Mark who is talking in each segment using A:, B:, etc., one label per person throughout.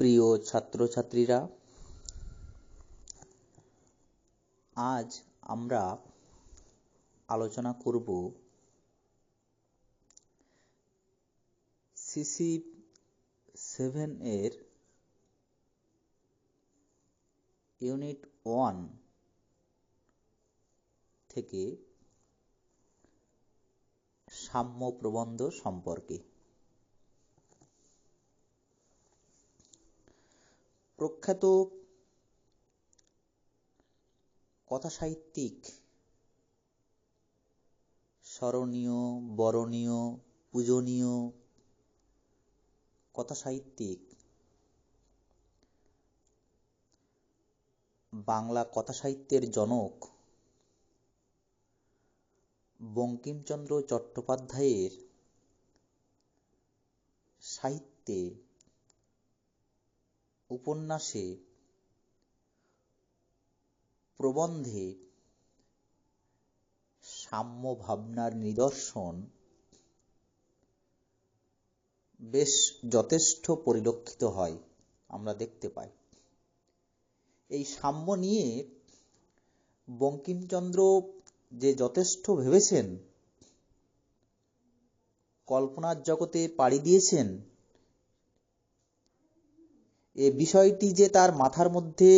A: প্রিয় ছাত্রছাত্রীরা, আজ আমরা আলোচনা করব সিসি সেভেন এর ইউনিট ওয়ান থেকে সাম্য প্রবন্ধ সম্পর্কে। প্রখ্যাত কথাসাহিত্যিক স্মরণীয় বরণীয় পূজনীয় কথাসাহিত্যিক বাংলা কথাসাহিত্যের জনক বঙ্কিমচন্দ্র চট্টোপাধ্যায়ের সাহিত্যে উপন্যাসে প্রবন্ধে সাম্য ভাবনার নিদর্শন বেশ যথেষ্ট পরিলক্ষিত হয়, আমরা দেখতে পাই। এই সাম্য নিয়ে বঙ্কিমচন্দ্র যে যথেষ্ট ভেবেছেন, কল্পনার জগতে পাড়ি দিয়েছেন এ বিষয়টি যে তার মাথার মধ্যে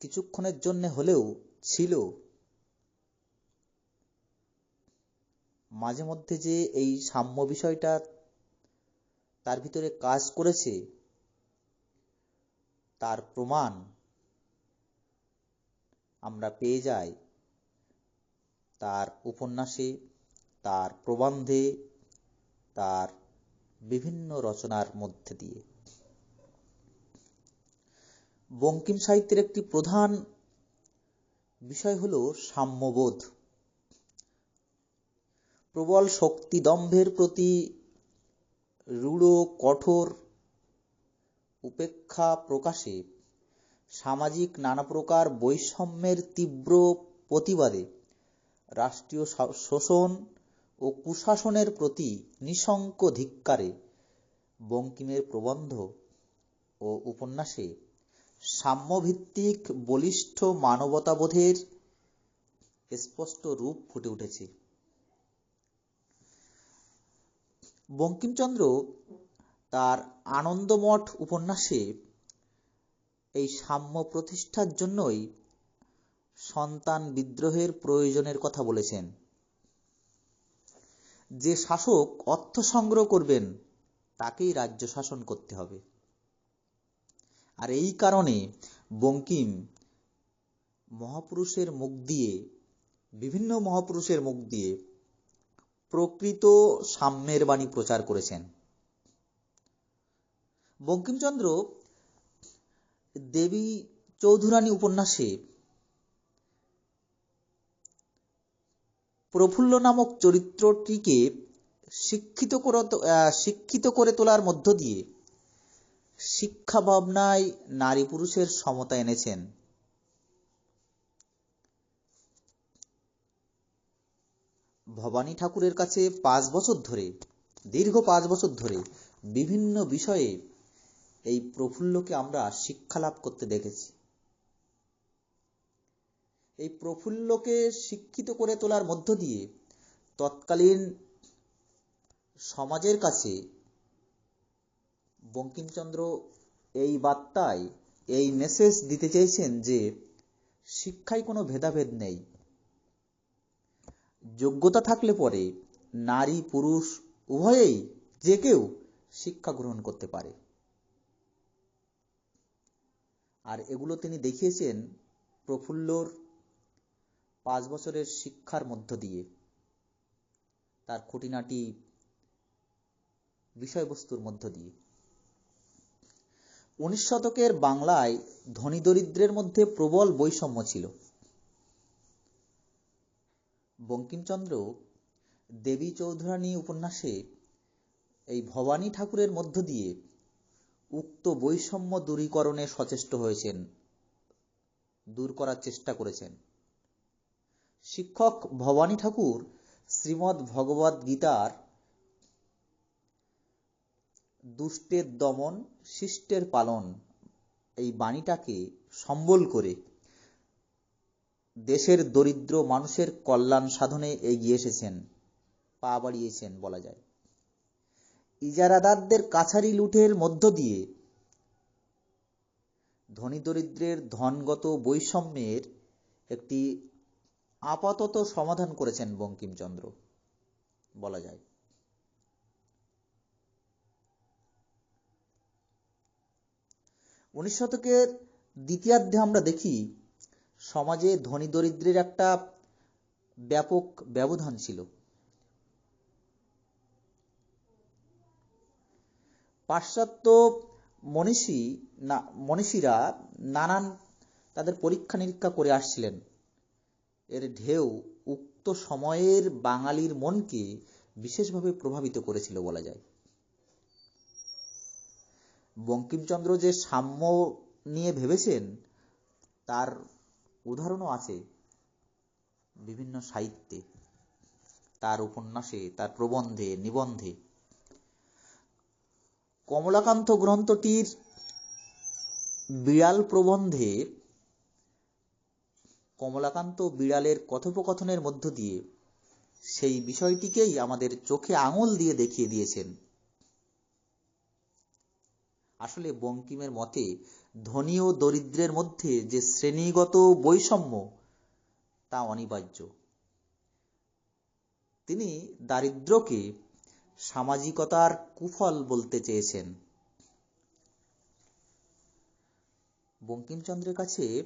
A: কিছুক্ষণের জন্য হলেও ছিল, মাঝে মধ্যে যে এই সাম্য বিষয়টা তার ভিতরে কাজ করেছে, তার প্রমাণ আমরা পেয়ে যাই। তার উপন্যাসে, তার প্রবন্ধে, তার বিভিন্ন রচনার মধ্যে দিয়ে। বঙ্কিম সাহিত্যের একটি প্রধান বিষয় হল সাম্যবোধ। প্রবল শক্তি দম্ভের প্রতি রূঢ়, কঠোর উপেক্ষা প্রকাশে সামাজিক নানা প্রকার বৈষম্যের তীব্র প্রতিবাদে রাষ্ট্রীয় শোষণ ও কুশাসনের প্রতি নিঃশঙ্ক ধিক্কারে বঙ্কিমের প্রবন্ধ ও উপন্যাসে সাম্যভিত্তিক বলিষ্ঠ মানবতাবোধের স্পষ্ট রূপ ফুটে উঠেছে। বঙ্কিমচন্দ্র তার আনন্দমঠ উপন্যাসে এই সাম্য প্রতিষ্ঠার জন্যই সন্তান বিদ্রোহের প্রয়োজনের কথা বলেছেন। যে শাসক অর্থ সংগ্রহ করবেন, তাকেই রাজ্য শাসন করতে হবে। আর এই কারণে বঙ্কিম মহাপুরুষের মুখ দিয়ে, বিভিন্ন মহাপুরুষের মুখ দিয়ে প্রকৃত সাম্যের বাণী প্রচার করেছেন। বঙ্কিমচন্দ্র দেবী চৌধুরানী উপন্যাসে প্রফুল্ল নামক চরিত্রটিকে শিক্ষিত করে শিক্ষিত করে তোলার মধ্য দিয়ে শিক্ষা ভাবনায় নারী পুরুষের সমতা এনেছেন। ভবানী ঠাকুরের কাছে পাঁচ বছর ধরে, দীর্ঘ পাঁচ বছর ধরে বিভিন্ন বিষয়ে এই প্রফুল্লকে আমরা শিক্ষা লাভ করতে দেখেছি। এই প্রফুল্লকে শিক্ষিত করে তোলার মধ্য দিয়ে তৎকালীন সমাজের কাছে বঙ্কিমচন্দ্র এই বার্তায় এই মেসেজ দিতে চেয়েছেন যে, শিক্ষায় কোনো ভেদাভেদ নেই। যোগ্যতা থাকলে পরে নারী, পুরুষ, উভয়েই যে কেউ শিক্ষা গ্রহণ করতে পারে। আর এগুলো তিনি দেখিয়েছেন প্রফুল্লর পাঁচ বছরের শিক্ষার মধ্য দিয়ে তার খুঁটিনাটি বিষয়বস্তুর মধ্য দিয়ে। উনিশ শতকের বাংলায় ধনী দরিদ্রের মধ্যে প্রবল বৈষম্য ছিল। বঙ্কিমচন্দ্র দেবী চৌধুরানী উপন্যাসে এই ভবানী ঠাকুরের মধ্য দিয়ে উক্ত বৈষম্য দূরীকরণে সচেষ্ট হয়েছেন, দূর করার চেষ্টা করেছেন। শিক্ষক ভবানী ঠাকুর, শ্রীমদ্ ভগবদ গীতার দুষ্টের দমন, শিষ্টের পালন, এই বাণীটাকে সম্বল করে দেশের দরিদ্র মানুষের কল্যাণ সাধনে এগিয়ে এসেছেন, পা বাড়িয়েছেন বলা যায়। ইজারাদারদের কাছারি লুটের মধ্য দিয়ে ধনী দরিদ্রের ধনগত বৈষম্যের একটি আপাতত সমাধান করেছেন বঙ্কিমচন্দ্র, বলা যায়। উনিশ শতকের দ্বিতীয়ার্ধে আমরা দেখি, সমাজে ধনী দরিদ্রের একটা ব্যাপক ব্যবধান ছিল। পাশ্চাত্য মনীষী না, মনীষীরা নানান তাদের পরীক্ষা নিরীক্ষা করে আসছিলেন। এর ঢেউ উক্ত সময়ের বাঙালির মনকে বিশেষভাবে প্রভাবিত করেছিল বলা যায়। বঙ্কিমচন্দ্র যে সাম্য নিয়ে ভেবেছেন, তার উদাহরণও আছে বিভিন্ন সাহিত্যে। তার উপন্যাসে, তার প্রবন্ধে, নিবন্ধে। কমলাকান্ত গ্রন্থটির বিড়াল প্রবন্ধে কমলাকান্ত বিড়ালের কথোপকথনের মধ্য দিয়ে সেই বিষয়টিকেই আমাদের চোখে আঙুল দিয়ে দেখিয়ে দিয়েছেন। আসলে বঙ্কিমের মতে, ধনী ও দরিদ্রের মধ্যে যে শ্রেণীগত বৈষম্য, তা অনিবার্য। তিনি দারিদ্রকে সামাজিকতার কুফল বলতে চেয়েছেন। বঙ্কিমচন্দ্রের কাছে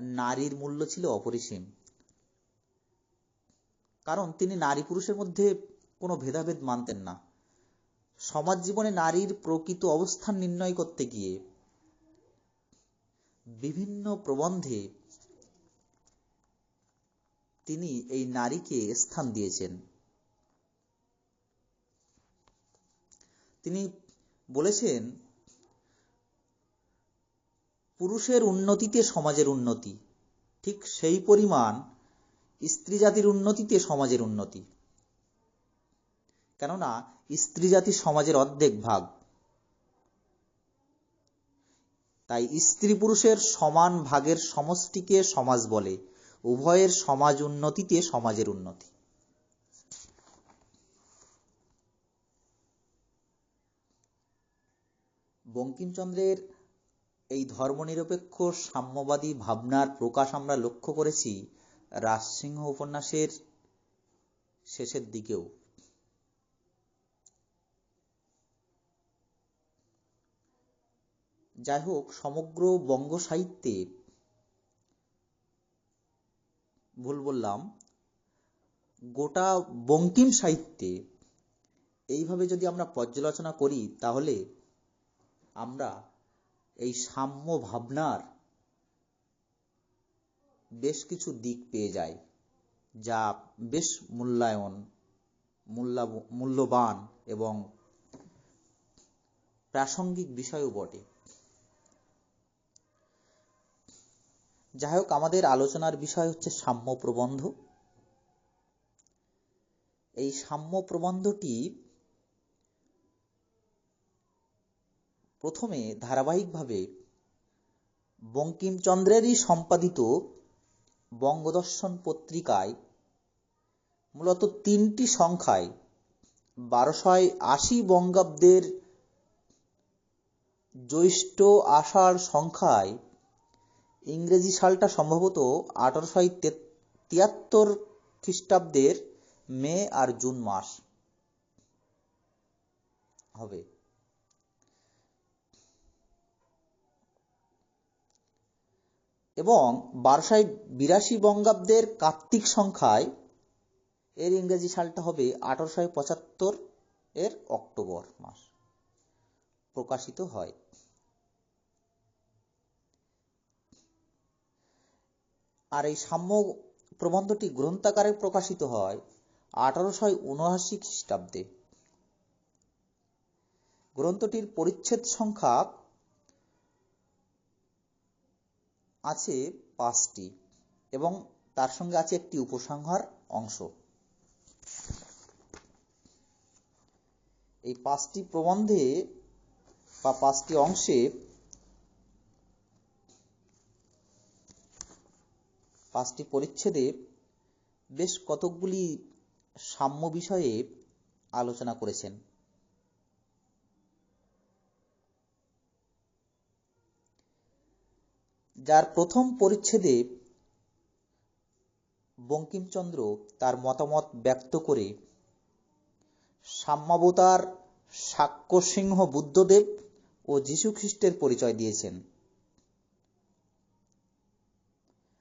A: নারীর মূল্য ছিল অপরিসীম। কারণ তিনি নারী পুরুষের মধ্যে কোনো ভেদাভেদ মানতেন না। সমাজ জীবনে নারীর প্রকৃত অবস্থান নির্ণয় করতে গিয়ে বিভিন্ন প্রবন্ধে তিনি এই নারীকে স্থান দিয়েছেন। তিনি বলেছেন পুরুষের উন্নতিতে সমাজের উন্নতি। ঠিক সেই পরিমাণ স্ত্রী জাতির উন্নতিতে সমাজের উন্নতি। কেননা স্ত্রী জাতি সমাজের অর্ধেক ভাগ। তাই স্ত্রী পুরুষের সমান ভাগের সমষ্টিকে সমাজ বলে, উভয়ের সমাজ উন্নতিতে সমাজের উন্নতি। বঙ্কিমচন্দ্রের এই ধর্মনিরপেক্ষ সাম্যবাদী ভাবনার প্রকাশ আমরা লক্ষ্য করেছি রাজসিংহ উপন্যাসের শেষের দিকেও। যাই হোক, সমগ্র বঙ্গ সাহিত্যে ভুল বললাম, গোটা বঙ্কিম সাহিত্যে এইভাবে যদি আমরা পর্যালোচনা করি, তাহলে আমরা এই সাম্য ভাবনার বেশ কিছু দিক পেয়ে যায়, যা বেশ মূল্যায়ন মূল্যবান এবং প্রাসঙ্গিক বিষয়ও বটে। যাই হোক আমাদের আলোচনার বিষয় হচ্ছে সাম্য প্রবন্ধ এই সাম্য প্রবন্ধটি প্রথমে ধারাবাহিকভাবে বঙ্কিমচন্দ্রেরই সম্পাদিত বঙ্গদর্শন পত্রিকায় মূলত তিনটি সংখ্যায় বারোশয় আশি বঙ্গাব্দের জ্যৈষ্ঠ আষাঢ় সংখ্যায় ইংরেজি সালটা সম্ভবত আঠারোশো তিয়াত্তর খ্রিস্টাব্দের মে আর জুন মাস হবে। এবং বারোশাই বিরাশি বঙ্গাব্দের কার্তিক সংখ্যায় এর ইংরেজি সালটা হবে আঠারোশো পঁচাত্তর এর অক্টোবর মাস। প্রকাশিত হয়। আর এই সাম্য প্রবন্ধটি গ্রন্থাকারে প্রকাশিত হয় আঠারোশো উনআশি খ্রিস্টাব্দে। গ্রন্থটির পরিচ্ছেদ সংখ্যা আছে পাঁচটি এবং তার সঙ্গে আছে একটি উপসংহার অংশ। এই পাঁচটি প্রবন্ধে বা পাঁচটি অংশে পাঁচটি পরিচ্ছেদে বেশ কতকগুলি সাম্য বিষয়ে আলোচনা করেছেন। যার প্রথম পরিচ্ছেদে বঙ্কিমচন্দ্র তার মতামত ব্যক্ত করে, সাম্যাবতার সাক্ষ্য সিংহ বুদ্ধদেব ও যীশুখ্রিস্টের পরিচয় দিয়েছেন।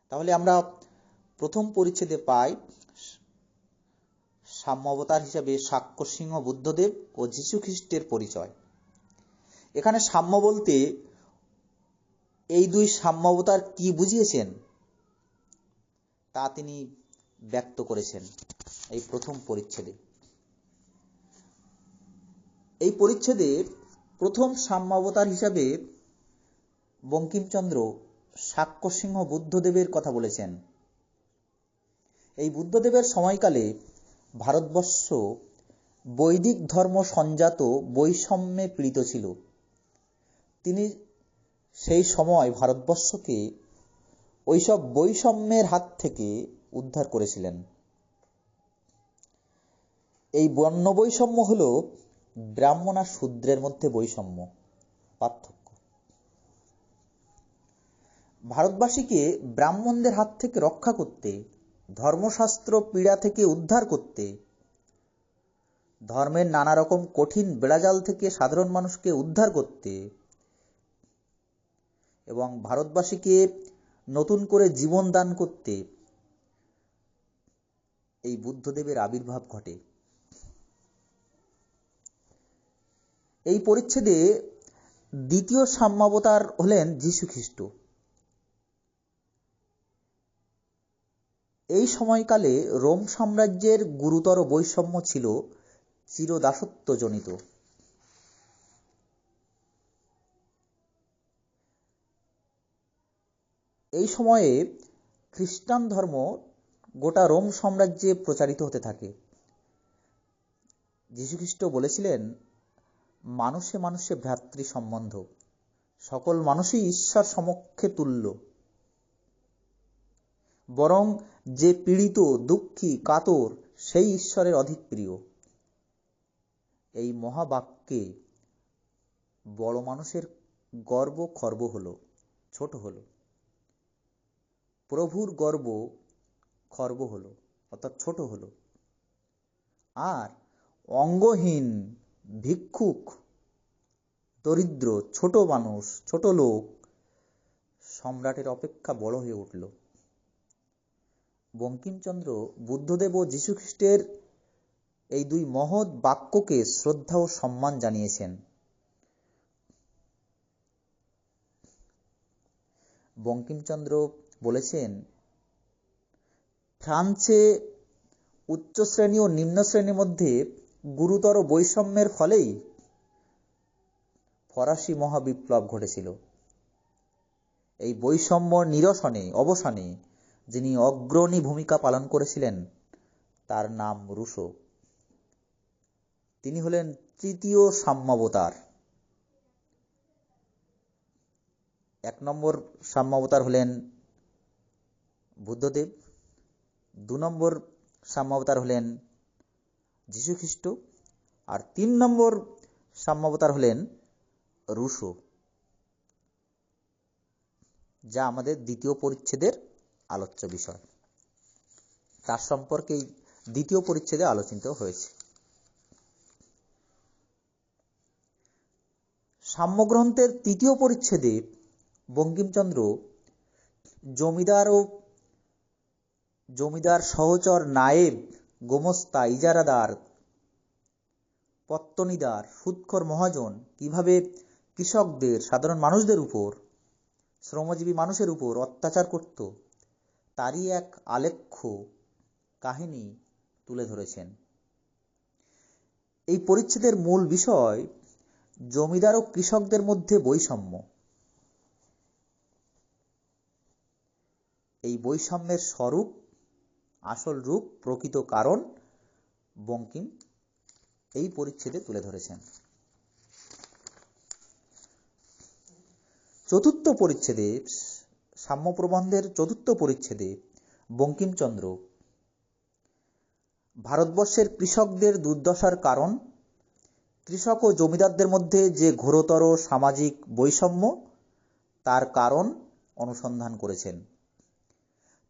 A: তাহলে আমরা প্রথম পরিচ্ছেদে পাই, সাম্যাবতার হিসাবে সাক্ষ্য সিংহ বুদ্ধদেব ও যীশুখ্রিস্টের পরিচয়। এখানে সাম্য বলতে এই দুই সাম্যাবতার কি বুঝিয়েছেন? তা তিনি ব্যক্ত করেছেন এই প্রথম পরিচ্ছেদে। এই পরিচ্ছেদে প্রথম সাম্যাবতার হিসাবে বঙ্কিমচন্দ্র সাক্ষ্য সিংহ বুদ্ধদেবের কথা বলেছেন। এই বুদ্ধদেবের সময়কালে ভারতবর্ষ বৈদিক ধর্ম সঞ্জাত বৈষম্যে পীড়িত ছিল। তিনি সেই সময় ভারতবর্ষকে ওইসব বৈষম্যের হাত থেকে উদ্ধার করেছিলেন। এই বর্ণ বৈষম্য হল ব্রাহ্মণ আর শূদ্রের মধ্যে বৈষম্য, পার্থক্য। ভারতবাসীকে ব্রাহ্মণদের হাত থেকে রক্ষা করতে, ধর্মশাস্ত্র পীড়া থেকে উদ্ধার করতে, ধর্মের নানা রকম কঠিন বেড়াজাল থেকে সাধারণ মানুষকে উদ্ধার করতে এবং ভারতবাসীকে নতুন করে জীবন দান করতে এই বুদ্ধদেবের আবির্ভাব ঘটে। এই পরিচ্ছেদে দ্বিতীয় সাম্যাবতার হলেন যীশু খ্রিস্ট এই সময়কালে রোম সাম্রাজ্যের গুরুতর বৈষম্য ছিল চিরদাসত্বজনিত। এই সময়ে খ্রিস্টান ধর্ম গোটা রোম সাম্রাজ্যে প্রচারিত হতে থাকে। যীশুখ্রিস্ট বলেছিলেন, মানুষে মানুষে ভ্রাতৃ সম্বন্ধ। সকল মানুষই ঈশ্বর সমক্ষে তুল্য। বরং যে পীড়িত, দুঃখী, কাতর, সেই ঈশ্বরের অধিক প্রিয়। এই মহাবাক্যে বড় মানুষের গর্ব খর্ব হলো, ছোট হলো। প্রভুর গর্ব খর্ব হলো, অর্থাৎ ছোট হলো। আর অঙ্গহীন ভিক্ষুক, দরিদ্র, ছোট মানুষ, ছোট লোক সম্রাটের অপেক্ষা বড় হয়ে উঠল। বঙ্কিমচন্দ্র বুদ্ধদেব ও যীশুখ্রিস্টের এই দুই মহৎ বাক্যকে শ্রদ্ধা ও সম্মান জানিয়েছেন। বঙ্কিমচন্দ্র বলেছেন, ফ্রান্সে উচ্চ শ্রেণি ও নিম্ন শ্রেণির মধ্যে গুরুতর বৈষম্যের ফলেই ফরাসি মহাবিপ্লব ঘটেছিল। এই বৈষম্য নিরসনে, অবসানে যিনি অগ্রণী ভূমিকা পালন করেছিলেন, তার নাম রুশো। তিনি হলেন তৃতীয় সাম্যাবতার। এক নম্বর সাম্যাবতার হলেন বুদ্ধদেব দু নম্বর সাম্যাবতার হলেন যীশুখ্রিস্ট আর তিন নম্বর সাম্যাবতার হলেন রুশো, যা আমাদের দ্বিতীয় পরিচ্ছেদের আলোচ্য বিষয়। তার সম্পর্কে দ্বিতীয় পরিচ্ছেদে আলোচিত হয়েছে। সাম্যগ্রন্থের তৃতীয় পরিচ্ছেদে বঙ্কিমচন্দ্র জমিদার ও জমিদার সহচর নায়েব, গোমস্তা ইজারাদার, পত্তনিদার, সুৎখর মহাজন, কীভাবে কৃষকদের, সাধারণ মানুষদের উপর, শ্রমজীবী মানুষের উপর অত্যাচার করত, তারই এক আলেখ্য কাহিনী তুলে ধরেছেন। এই পরিচ্ছেদের মূল বিষয় জমিদার ও কৃষকদের মধ্যে বৈষম্য। এই বৈষম্যের স্বরূপ আসল রূপ, প্রকৃত কারণ বঙ্কিম এই পরিচ্ছেদে তুলে ধরেছেন। চতুর্থ পরিচ্ছেদে সাম্য প্রবন্ধের চতুর্থ পরিচ্ছেদে বঙ্কিমচন্দ্র ভারতবর্ষের কৃষকদের দুর্দশার কারণ, কৃষক ও জমিদারদের মধ্যে যে ঘোরতর সামাজিক বৈষম্য, তার কারণ অনুসন্ধান করেছেন।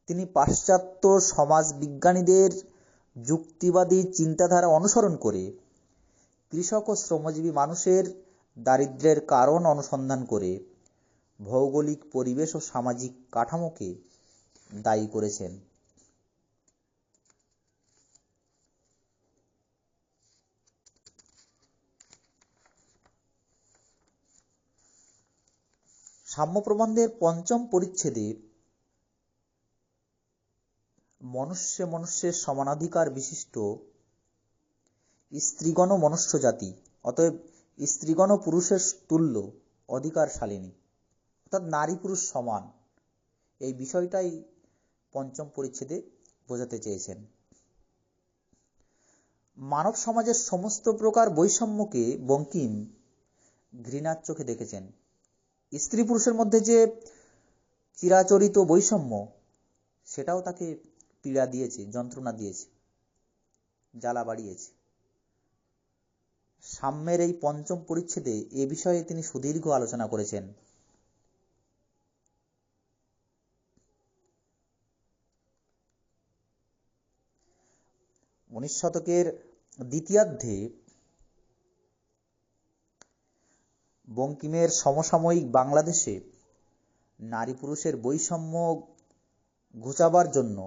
A: তিনি পাশ্চাত্য সমাজবিজ্ঞানীদের যুক্তিবাদী চিন্তাধারা অনুসরণ করে কৃষক ও শ্রমজীবী মানুষের দারিদ্র্যের কারণ অনুসন্ধান করে ভৌগোলিক পরিবেশ ও সামাজিক কাঠামোকে দায়ী করেছেন। সাম্য প্রবন্ধের পঞ্চম পরিচ্ছেদে মনুষ্যে মনুষ্যের সমানাধিকার বিশিষ্ট স্ত্রীগণ মনুষ্য জাতি, অতএব স্ত্রীগণ পুরুষের তুল্য, অধিকারশালিনী, অর্থাৎ নারী পুরুষ সমান। এই বিষয়টাই পঞ্চম পরিচ্ছেদে বোঝাতে চেয়েছেন। মানব সমাজের সমস্ত প্রকার বৈষম্যকে বঙ্কিম ঘৃণার চোখে দেখেছেন। স্ত্রী পুরুষের মধ্যে যে চিরাচরিত বৈষম্য, সেটাও তাকে পীড়া দিয়েছে, যন্ত্রণা দিয়েছে, জ্বালা বাড়িয়েছে। সাম্যের এই পঞ্চম পরিচ্ছেদে এ বিষয়ে তিনি সুদীর্ঘ আলোচনা করেছেন। উনিশ শতকের দ্বিতীয়ার্ধে বঙ্কিমের সমসাময়িক বাংলাদেশে নারী পুরুষের বৈষম্য ঘুচাবার জন্য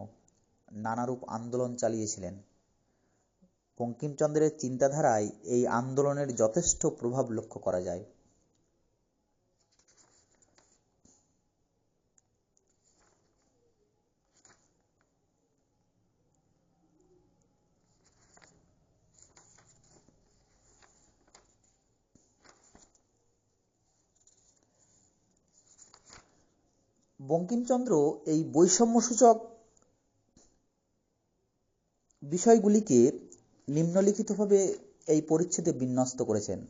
A: নানারূপ আন্দোলন চালিয়েছিলেন। বঙ্কিমচন্দ্রের চিন্তাধারায় এই আন্দোলনের যথেষ্ট প্রভাব লক্ষ্য করা যায়। বঙ্কিমচন্দ্র এই বৈষম্যসূচক বিষয়গুলিকে নিম্নলিখিতভাবে এই পরিচ্ছেদে বিন্যস্ত করেছেন।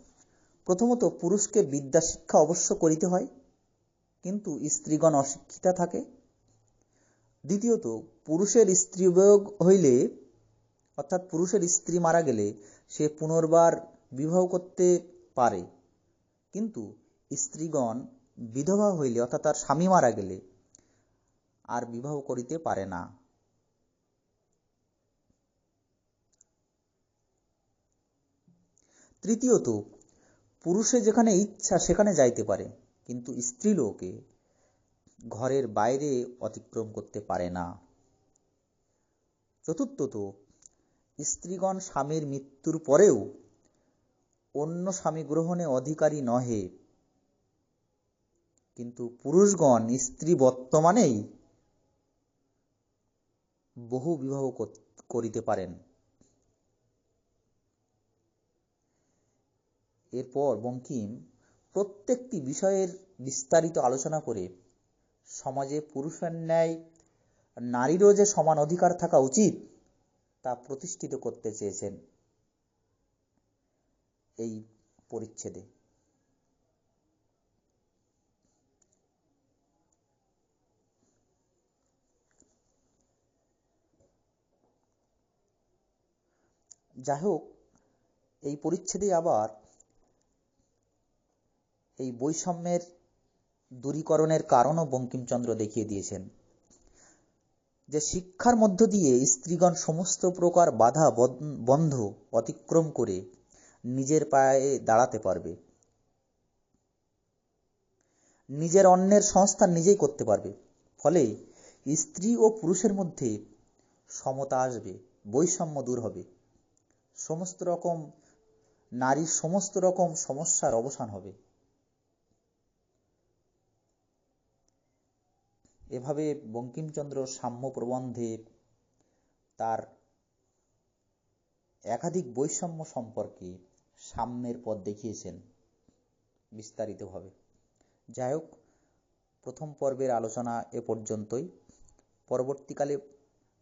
A: প্রথমত, পুরুষকে বিদ্যা শিক্ষা অবশ্য করিতে হয়, কিন্তু স্ত্রীগণ অশিক্ষিতা থাকে। দ্বিতীয়ত, পুরুষের স্ত্রী বিয়োগ হইলে, অর্থাৎ পুরুষের স্ত্রী মারা গেলে সে পুনর্বার বিবাহ করতে পারে। কিন্তু স্ত্রীগণ বিধবা হইলে, অর্থাৎ তার স্বামী মারা গেলে, আর বিবাহ করিতে পারে না। তৃতীয়ত, পুরুষে যেখানে ইচ্ছা সেখানে যাইতে পারে, কিন্তু স্ত্রীলোকে ঘরের বাইরে অতিক্রম করতে পারে না। চতুর্থত, স্ত্রীগণ স্বামীর মৃত্যুর পরেও অন্য স্বামী গ্রহণে অধিকারী নহে। কিন্তু পুরুষগণ স্ত্রী বর্তমানেই বহু বিবাহ করিতে পারেন। এরপর বঙ্কিম প্রত্যেকটি বিষয়ের বিস্তারিত আলোচনা করে সমাজে পুরুষের ন্যায়, নারীরও যে সমান অধিকার থাকা উচিত, তা প্রতিষ্ঠিত করতে চেয়েছেন। এই পরিচ্ছেদে। যাই হোক এই পরিচ্ছেদে আবার এই বৈষম্যের দূরীকরণের কারণও বঙ্কিমচন্দ্র দেখিয়ে দিয়েছেন। যে শিক্ষার মধ্য দিয়ে স্ত্রীগণ সমস্ত প্রকার বাধা বন্ধ অতিক্রম করে নিজের পায়ে দাঁড়াতে পারবে। নিজের অন্যের সংস্থান নিজেই করতে পারবে। ফলে স্ত্রী ও পুরুষের মধ্যে সমতা আসবে, বৈষম্য দূর হবে। সমস্ত রকম, নারীর সমস্ত রকম সমস্যার অবসান হবে। এভাবে বঙ্কিমচন্দ্র সাম্য প্রবন্ধে তার একাধিক বৈষম্য সম্পর্কে সাম্যের পথ দেখিয়েছেন বিস্তারিতভাবে। যাই হোক, প্রথম পর্বের আলোচনা এ পর্যন্তই। পরবর্তীকালে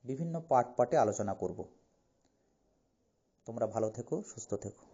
A: বিভিন্ন পাঠ পাঠে আলোচনা করব। তোমরা ভালো থেকো, সুস্থ থেকো।